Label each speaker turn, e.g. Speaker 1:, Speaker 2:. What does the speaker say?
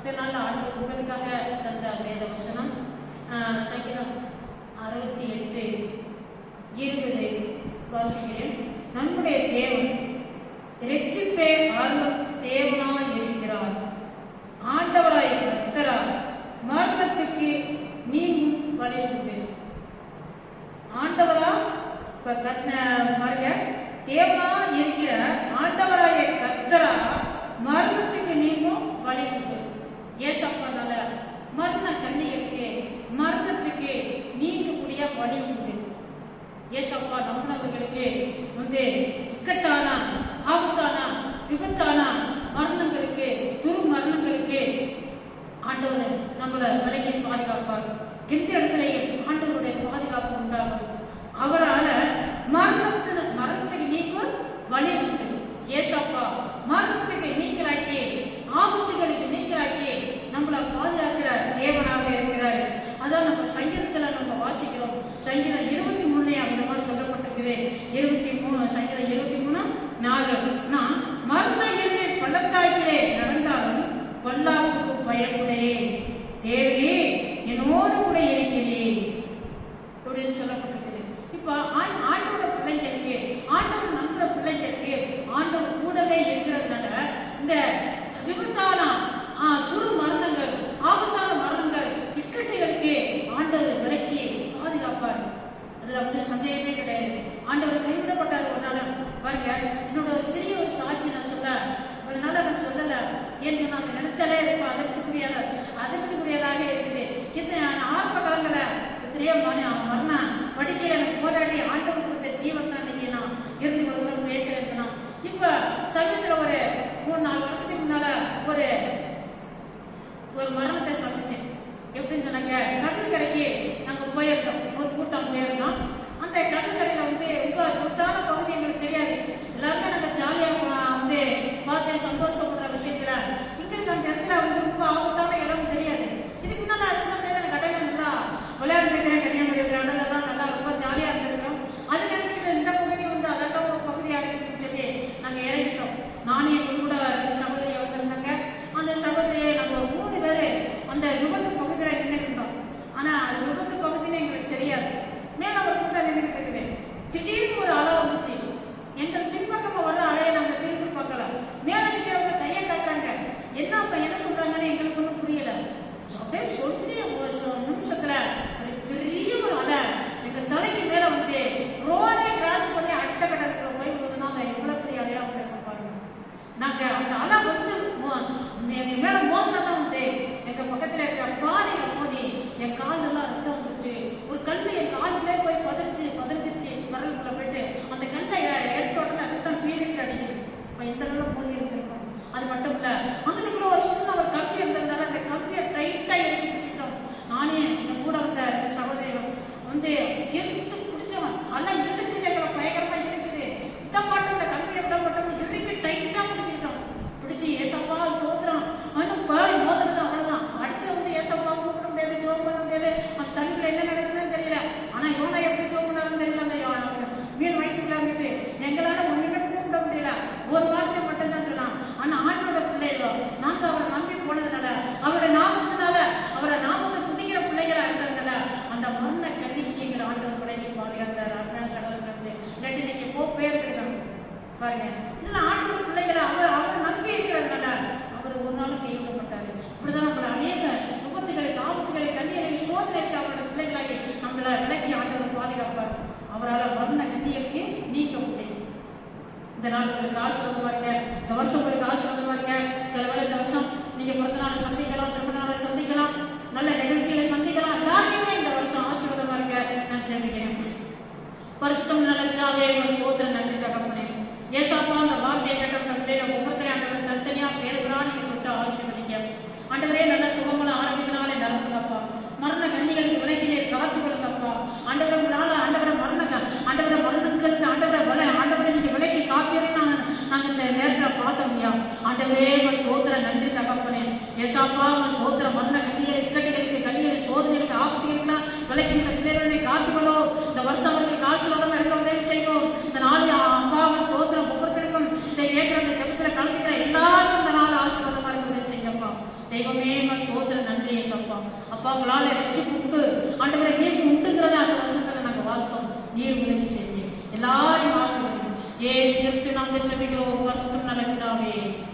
Speaker 1: இத்தனால் ஆண்டு உங்களுக்காக தந்த வேத வசனம் சங்கீதம் அறுபத்தி எட்டு இருபது வாசிக்கிறேன். நம்முடைய தேவன் ரட்சிப்பே ஆர்வம் தேவனாக இருக்கிறார். ஆண்டவராய் கர்த்தரார் மரணத்துக்கு நீங்கும் வழி உண்டு. ஆண்டவரா இப்ப கத் பாருங்க தேவனா இருக்கிற ஆண்டவராய கர்த்தரா மரணத்துக்கு மரண கண்ணியத்துக்கு மரணத்துக்கு நீங்கக்கூடிய வழி உண்டு. ஏசப்பா நம்பினவர்களுக்கு வந்து இக்கட்டான ஆபத்தான விபத்தான மரணங்களுக்கு துரு மரணங்களுக்கு ஆண்டவர் நம்மளை விலைக்கு பாதுகாப்பார். எந்த இடத்துலையும் வாசிக்கிறோம். சங்கீதம் இருபத்தி மூணுலேயே அந்த மாதிரி சொல்லப்பட்டிருக்குது. இருபத்தி மூணு சங்கீதம் இருபத்தி மூணு? நாலு. 谁也跑不 அவரால் வர்ண கண்ணியலுக்கு நீக்க முடியும் இந்த நாள் உங்களுக்கு ஆசிரமமாக இருக்க இந்த வருஷம் உங்களுக்கு ஆசிரமமாக இருக்க சில வேலை இந்த வருஷம் நீங்கள் பிறந்த நாள் சந்திக்கலாம் திருமண நாளை சந்திக்கலாம். நல்ல நிகழ்ச்சிகளை சந்திக்கலாம். எல்லாருமே நேரத்துல பார்த்தோம்யா ஆண்டவரே ஸ்தோத்திர நன்றி தகப்பனே. ஏசாப்பா ஸ்தோத்திர மரண கண்ணியை இக்கட்டிகளுக்கு கண்ணியை சோதனைகளுக்கு ஆபத்துகளுக்கு விளைக்கின்ற பிள்ளைகளை காத்துக்கணும் இந்த வருஷம் அவர்களுக்கு ஆசீர்வாதம் இருக்க உதவி செய்யும் இந்த நாள் அப்பா ஸ்தோத்திரம் ஒவ்வொருத்தருக்கும் இதை கேட்கிற இந்த செப்பத்தில் கலந்துக்கிற எல்லாருக்கும் இந்த நாள் ஆசீர்வாதமா இருக்க உதவி செய்யப்பா தெய்வமே ஸ்தோத்திர நன்றி ஏசப்பா. அப்பா உங்களால் இறைச்சி உண்டு. ஆண்டவரை நீர் உண்டுங்கிறத அந்த வருஷத்துல நாங்கள் வாசிப்போம். நீர் உதவி செய்யுங்க எல்லாரையும் ஆசீர்வாதம் ஏ சேர்த்து நாங்கள் செபிக்கிறோம். talaga kami